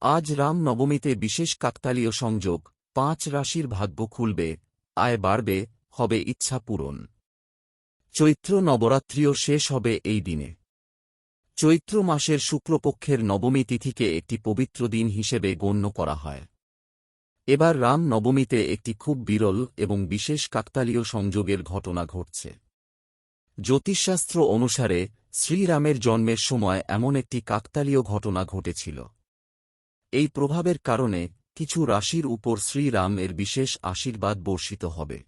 আজ রাম নবমীতে বিশেষ কাকতালীয় সংযোগ, পাঁচ রাশির ভাগ্য খুলবে, আয় বাড়বে, হবে ইচ্ছা পূরণ। চৈত্র নবরাত্রিও শেষ হবে এই দিনে। চৈত্র মাসের শুক্লপক্ষের নবমী তিথিকে একটি পবিত্র দিন হিসেবে গণ্য করা হয়। এবার রাম নবমীতে একটি খুব বিরল এবং বিশেষ কাকতালীয় সংযোগের ঘটনা ঘটছে। জ্যোতিষশাস্ত্র অনুসারে শ্রীরামের জন্মের সময় এমন একটি কাকতালীয় ঘটনা ঘটেছিল। এই প্রভাবের কারণে কিছু রাশির উপর শ্রীরাম এর বিশেষ আশীর্বাদ বর্ষিত হবে।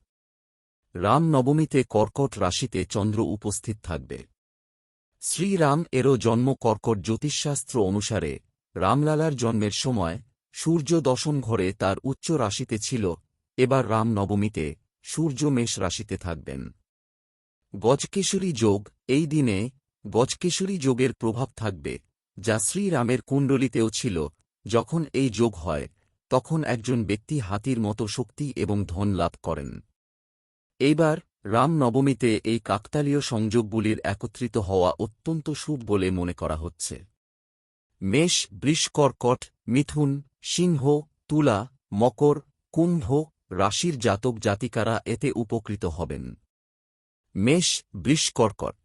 রাম নবমীতে কর্কট রাশিতে চন্দ্র উপস্থিত থাকবে। শ্রীরাম এরও জন্ম কর্কট জ্যোতিষশাস্ত্র অনুসারে রামলালার জন্মের সময় সূর্য দশম ঘরে তার উচ্চ রাশিতে ছিল, এবার রাম নবমীতে সূর্য মেষ রাশিতে থাকবেন। গজকেশরী যোগ এই দিনে গজকেশরী যোগের প্রভাব থাকবে, যা শ্রীরামের কুণ্ডলিতেও ছিল যখন এই যোগ হয়, তখন একজন ব্যক্তি হাতির মতো শক্তি এবং ধন লাভ করেন। এইবার, রামনবমীতে এই কাকতালীয় সংযোগগুলির একত্রিত হওয়া অত্যন্ত শুভ বলে মনে করা হচ্ছে। মেষ, বৃষ, কর্কট, মিথুন, সিংহ, তুলা, মকর, কুম্ভ, রাশির জাতক জাতিকারা এতে উপকৃত হবেন। মেষ, বৃষ, কর্কট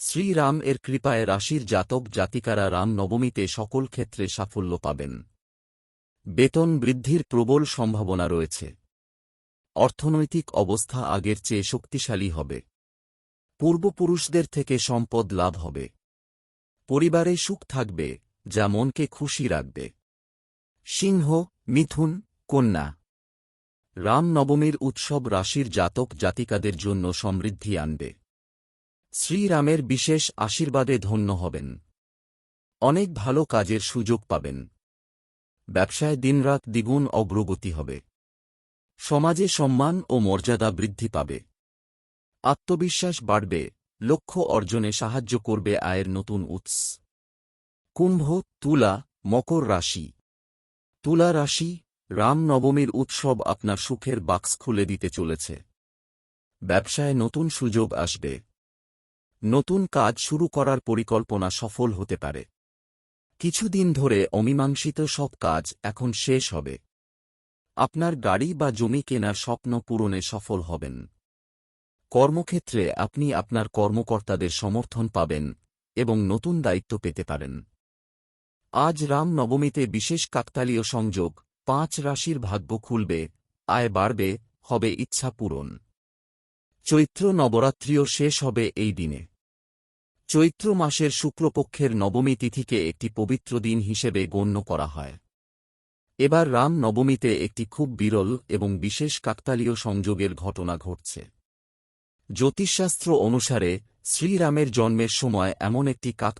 শ্রীরাম এর কৃপায় রাশির জাতক জাতিকারা রাম নবমীতে সকল ক্ষেত্রে সাফল্য পাবেন। বেতন বৃদ্ধির প্রবল সম্ভাবনা রয়েছে। অর্থনৈতিক অবস্থা আগের চেয়ে শক্তিশালী হবে। পূর্বপুরুষদের থেকে সম্পদ লাভ হবে। পরিবারে সুখ থাকবে, যা মনকে খুশি রাখবে। সিংহ, মিথুন, কন্যা। রাম নবমীর উৎসব রাশির জাতক জাতিকাদের জন্য সমৃদ্ধি আনবে। শ্রীরামের বিশেষ আশীর্বাদে ধন্য হবেন। অনেক ভালো কাজের সুযোগ পাবেন। ব্যবসায় দিনরাত দ্বিগুণ অগ্রগতি হবে। সমাজে সম্মান ও মর্যাদা বৃদ্ধি পাবে। আত্মবিশ্বাস বাড়বে। লক্ষ্য অর্জনে সাহায্য করবে আয়ের নতুন উৎস। কুম্ভ, তুলা, মকর রাশি। তুলা রাশি রাম নবমীর উৎসব আপনার সুখের বাক্স খুলে দিতে চলেছে। ব্যবসায় নতুন সুযোগ আসবে। নতুন কাজ শুরু করার পরিকল্পনা সফল হতে পারে। কিছুদিন ধরে অমীমাংসিত সব কাজ এখন শেষ হবে। আপনার গাড়ি বা জমি কেনার স্বপ্ন পূরণে সফল হবেন। কর্মক্ষেত্রে আপনি আপনার কর্মকর্তাদের সমর্থন পাবেন এবং নতুন দায়িত্ব পেতে পারেন। আজ রাম নবমীতে বিশেষ কাকতালীয় সংযোগ, পাঁচ রাশির ভাগ্য খুলবে, আয় বাড়বে, হবে ইচ্ছা পূরণ। চৈত্র নবরাত্রিও শেষ হবে এই দিনে। চৈত্র মাসের শুক্লপক্ষের নবমী তিথিকে একটি পবিত্র দিন হিসেবে গণ্য করা হয়। এবার রাম নবমীতে একটি খুব বিরল এবং বিশেষ কাকতালীয় সংযোগের ঘটনা ঘটছে। জ্যোতিষশাস্ত্র অনুসারে শ্রীরামের জন্মের সময় এমন একটি কাক